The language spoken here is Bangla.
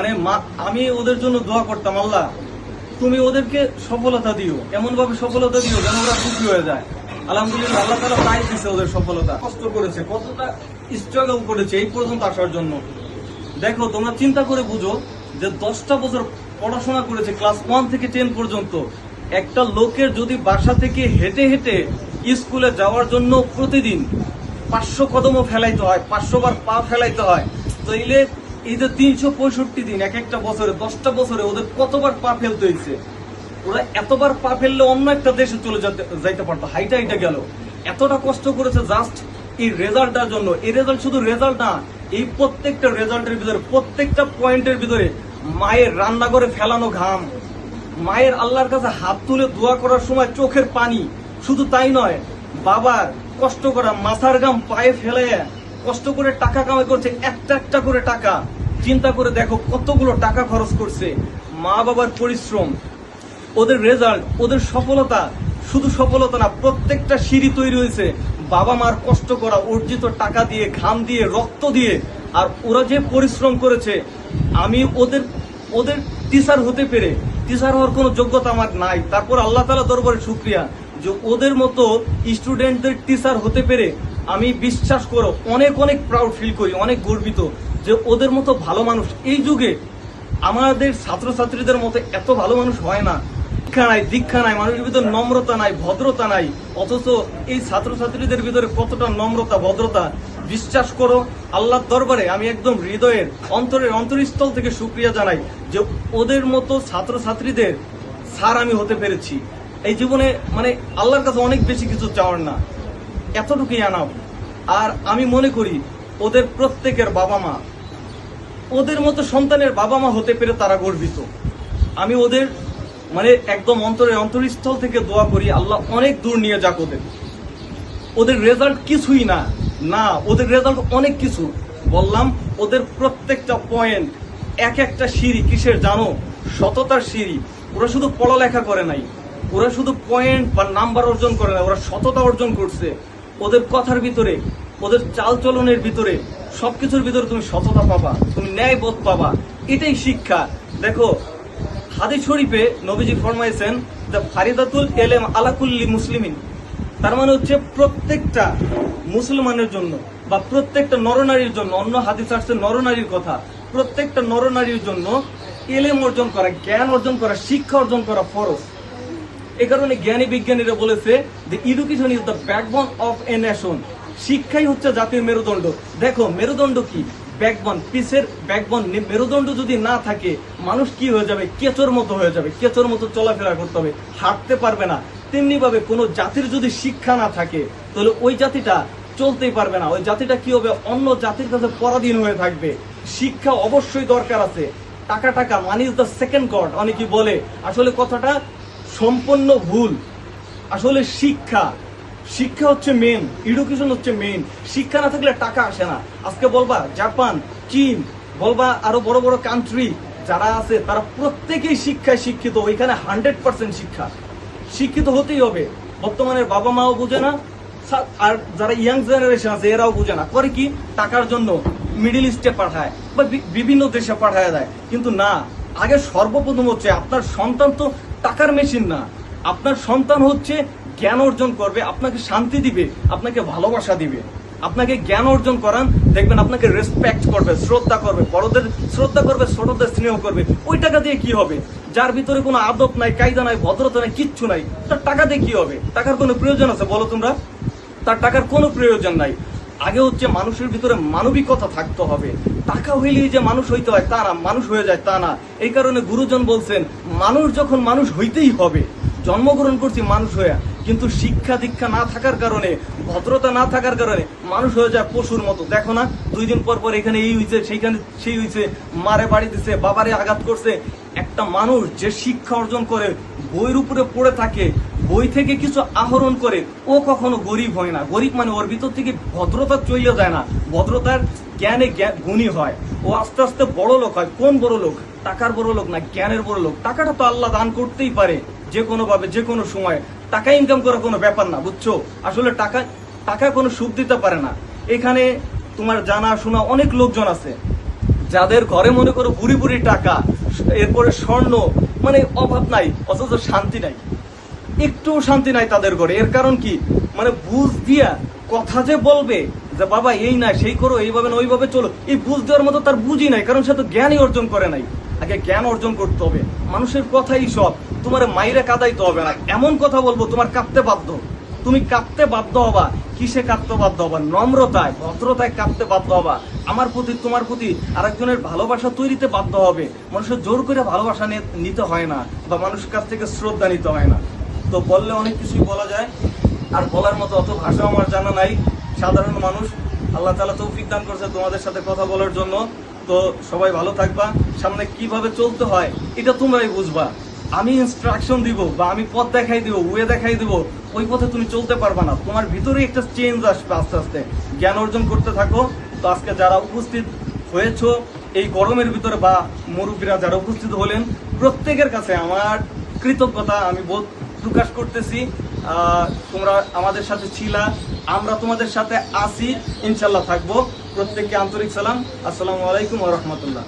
মানে আমি ওদের জন্য দোয়া করতাম, আল্লাহ, তুমি ওদেরকে সফলতা দিও। এমন ভাবে সফলতা দিও যেন ওরা খুশি হয়ে যায়। আলহামদুলিল্লাহ, আল্লাহ তালা তাই দিছে ওদের সফলতা। কষ্ট করেছে, কতটা স্ট্রাগল করেছে এই পর্যন্ত আসার জন্য। দেখো, তোমরা চিন্তা করে বুঝো যে দশটা বছর পড়াশোনা করেছে ক্লাস ওয়ান থেকে টেন পর্যন্ত, একটা লোকের যদি বাসা থেকে হেঁটে হেঁটে স্কুলে যাওয়ার জন্য প্রতিদিন পাঁচশো কদমও ফেলাইতে হয়, পাঁচশো বার পা ফেলাইতে হয়, তাইলে এই যে তিনশো পঁয়ষট্টি দিন, এক একটা বছরে, দশটা বছরে ওদের কতবার পা ফেলতে হয়েছে? ওরা এতবার পা ফেললে অন্য একটা দেশে চলে যাইতে পারতো, হাইটা হাইটা গেল। এতটা কষ্ট করেছে জাস্ট এই রেজাল্টটার জন্য। এই রেজাল্ট শুধু রেজাল্ট না, এই প্রত্যেকটা রেজাল্টের ভিতরে, প্রত্যেকটা পয়েন্টের ভিতরে মায়ের রান্না করে ফেলানো ঘাম, মায়ের আল্লাহর কাছে হাত তুলে দোয়া করার সময় চোখের পানি, শুধু তাই নয়, বাবার কষ্ট করা মাথার গাম পায়ে ফেলে কষ্ট করে টাকা কামাই করছে, একটা একটা করে টাকা। চিন্তা করে দেখো কতগুলো টাকা খরচ করছে। মা বাবার পরিশ্রম, ওদের রেজাল্ট ওদের সফলতা। শুধু সফলতা না, প্রত্যেকটা সিঁড়ি তৈরি হয়েছে। বাবা মার কষ্ট করা, অর্জিত টাকা দিয়ে, ঘাম দিয়ে, রক্ত দিয়ে। আর ওরা যে পরিশ্রম করেছে, আমি ওদের ওদের টিচার হতে পেরে টিচার হওয়ার কোনো যোগ্যতা আমার নাই। তারপর আল্লাহ তালা দরবারে শুক্রিয়া যে ওদের মতো স্টুডেন্টদের টিচার হতে পেরে আমি বিশ্বাস করো অনেক অনেক প্রাউড ফিল করি, অনেক গর্বিত যে ওদের মতো ভালো মানুষ এই যুগে আমাদের ছাত্রছাত্রীদের মতো এত ভালো মানুষ হয় না। দীক্ষা নাই দীক্ষা নাই, মানুষের ভিতরে নম্রতা নাই, ভদ্রতা নাই, অথচ এই ছাত্রছাত্রীদের ভিতরে কতটা নম্রতা, ভদ্রতা। বিশ্বাস করো, আল্লাহর দরবারে আমি একদম হৃদয়ের অন্তরের অন্তরস্থল থেকে সুক্রিয়া জানাই যে ওদের মতো ছাত্রছাত্রীদের স্যার আমি হতে পেরেছি। এই জীবনে মানে আল্লাহর কাছে অনেক বেশি কিছু চাওয়ার না। এতটুকুই আনাও। আর আমি মনে করি, ওদের প্রত্যেকের বাবা মা, ওদের মতো সন্তানের বাবা মা হতে পেরে তারা গর্বিত। আমি ওদের মানে একদম অন্তরের অন্তরস্থল থেকে দোয়া করি, আল্লাহ অনেক দূর নিয়ে যাক ওদের। ওদের রেজাল্ট কিছুই না। না, ওদের রেজাল্ট অনেক কিছু। বললাম, ওদের প্রত্যেকটা পয়েন্ট এক একটা সিঁড়ি, কিসের জানো? সততার সিঁড়ি। ওরা শুধু পড়ালেখা করে নাই। ওরা শুধু পয়েন্ট বা নাম্বার অর্জন করে না ওরা সততা অর্জন করছে। ওদের কথার ভিতরে, ওদের চালচলনের ভিতরে, সবকিছুর ভিতরে তুমি সততা পাবা, তুমি ন্যায়বোধ পাবা। এটাই শিক্ষা। দেখো, হাদিস শরীফে নবীজি ফরমাইছেন দ্য ফারিদাতুল এলেম আলাকুল্লি মুসলিমিন। তার মানে হচ্ছে প্রত্যেকটা মুসলমানের জন্য বা প্রত্যেকটা নরনারীর জন্য, অন্য হাদিস আসছে নরনারীর কথা, প্রত্যেকটা নরনারীর জন্য এলেম অর্জন করা, জ্ঞান অর্জন করা, শিক্ষা অর্জন করা ফরজ। এ কারণে জ্ঞানী বিজ্ঞানীরা বলেছে যে education is the backbone of a nation শিক্ষাই হচ্ছে জাতির মেরুদণ্ড। দেখো, মেরুদণ্ড কি? ব্যাকবন পিসের ব্যাকবন মেরুদণ্ড যদি না থাকে, মানুষ কি হয়ে যাবে? কেচোর মতো হয়ে যাবে। কেচোর মতো চলাফেরা করতে হবে। হাঁটতে পারবে না। তেমনি ভাবে কোনো জাতির যদি শিক্ষা না থাকে, তাহলে ওই জাতিটা চলতেই পারবে না। ওই জাতিটা কি হবে? অন্য জাতির কাছে পরাধীন হয়ে থাকবে। শিক্ষা অবশ্যই দরকার আছে। টাকা টাকা money is the second god অনেকে বলে, আসলে কথাটা সম্পূর্ণ ভুল। আসলে শিক্ষা। শিক্ষা হচ্ছে মেন এডুকেশন হচ্ছে মেন শিক্ষা না থাকলে টাকা আসে না। আজকে বলবা জাপান, চীন, বলবা আরও বড় বড় কান্ট্রি যারা আছে, তারা প্রত্যেকেই শিক্ষায় শিক্ষিত। ওইখানে হান্ড্রেড পার্সেন্ট শিক্ষা। শিক্ষিত হতেই হবে। বর্তমানের বাবা মাও বুঝে না আর যারা ইয়াং জেনারেশন আছে, এরাও বুঝে না। করে কি? টাকার জন্য মিডিল ইস্টে পাঠায় বা বি- বিভিন্ন দেশে পাঠায় দেয়। কিন্তু না, আগে সর্বপ্রথম হচ্ছে আপনার সন্তান তো টাকার মেশিন না। আপনার সন্তান হচ্ছে জ্ঞান অর্জন করবে, আপনাকে শান্তি দিবে, আপনাকে ভালোবাসা দিবে। আপনাকে জ্ঞান অর্জন করান, দেখবেন আপনাকে রেসপেক্ট করবে, শ্রদ্ধা করবে, বড়দের শ্রদ্ধা করবে, ছোটদের স্নেহ করবে। ওই টাকা দিয়ে কি হবে? যার ভিতরে কোনো আদব নাই, কায়দা নাই, ভদ্রতা নাই, কিচ্ছু নাই, তার টাকা দিয়ে কি হবে? টাকার কোনো প্রয়োজন আছে বলো তোমরা? তার টাকার কোনো প্রয়োজন নাই। আগে হচ্ছে মানুষের ভিতরে মানবিকতা থাকতে হবে। টাকা হইলেই যে মানুষ হইতে হয়, তা না। মানুষ হয়ে যায়, তা না। এই কারণে গুরুজন বলছেন, মানুষ যখন মানুষ হইতেই হবে, জন্মগ্রহণ করছি মানুষ হয়ে কিন্তু শিক্ষা দীক্ষা না থাকার কারণে, ভদ্রতা না থাকার কারণে মানুষ হয়ে যায় পশুর মতো। দেখো না, দুই দিন পর পর এখানে এই হইছে, সেইখানে সেই হইছে, মারে বাড়ি দিছে, বাবারে আঘাত করছে। একটা মানুষ যে শিক্ষা অর্জন করে, বইয়ের উপরে পড়ে থাকে বই থেকে কিছু আহরণ করে, ও কখনো গরিব হয় না। গরিব মানে ওর ভিতর থেকে ভদ্রতা চলে যায় না। ভদ্রতার জ্ঞানে জ্ঞা- গুণী হয়। ও আস্তে আস্তে বড় লোক হয়। কোন বড় লোক? টাকার বড় লোক না, জ্ঞানের বড় লোক। টাকাটা তো আল্লাহ দান করতেই পারে, যে কোনো ভাবে, যে কোনো সময়। টাকা ইনকাম করা কোনো ব্যাপার না, বুঝছ? আসলে টাকা টাকা কোনো সুখ দিতে পারে না। এখানে তোমার জানা শোনা অনেক লোকজন আছে। যাদের ঘরে মনে করো বুড়ি বুড়ি টাকা, এরপরে স্বর্ণ মানে অভাব নাই, অথচ শান্তি নাই। একটু শান্তি নাই তাদের ঘরে। এর কারণ কি? মানে বুঝ দিয়া কথা যে বলবে, যে বাবা, এই না, সেই করো, এইভাবে না, ওইভাবে চলো, এই বুঝ দেওয়ার মতো তার বুঝি নাই, কারণ সে তো জ্ঞানই অর্জন করে নাই। আগে জ্ঞান অর্জন করতে হবে। মানুষের কথাই সব, তোমার মাইরে কাদাইতে হবে না। এমন কথা বলব, তোমার কাঁপতে বাধ্য। তুমি কাঁপতে বাধ্য হবা, কিসে কাঁপতে বাধ্য হবা? নম্রতায়, ভদ্রতায় কাঁপতে বাধ্য হবা। আমার প্রতি, তোমার প্রতি আরেকজনের ভালোবাসা তৈরিতে বাধ্য হবে। মানুষের জোর করে ভালোবাসা নিতে হয় না, বা মানুষের কাছ থেকে শ্রদ্ধা নিতে হয় না। তো বললে অনেক কিছুই বলা যায়। আর বলার মতো অত ভাষা আমার জানা নাই। সাধারণ মানুষ, আল্লাহ তালা তৌফিক দান করছে তোমাদের সাথে কথা বলার জন্য। তো সবাই ভালো থাকবা। সামনে কীভাবে চলতে হয়, এটা তোমরাই বুঝবা। আমি ইনস্ট্রাকশন দিব বা আমি পথ দেখাই দিব ওয়ে দেখাই দিব, ওই পথে তুমি চলতে পারবা না। তোমার ভিতরে একটা চেঞ্জ আসবে আস্তে আস্তে। জ্ঞান অর্জন করতে থাকো। তো আজকে যারা উপস্থিত হয়েছো, এই গরমের ভিতরে বা মুরব্বীরা যারা উপস্থিত হলেন, প্রত্যেকের কাছে আমার কৃতজ্ঞতা, আমি বোধ প্রকাশ করতেছি। তোমরা আমাদের সাথে ছিলা, আমরা তোমাদের সাথে আসি ইনশাল্লাহ থাকব। প্রত্যেককে আন্তরিক সালাম। আসসালামু আলাইকুম রাহমাতুল্লাহ।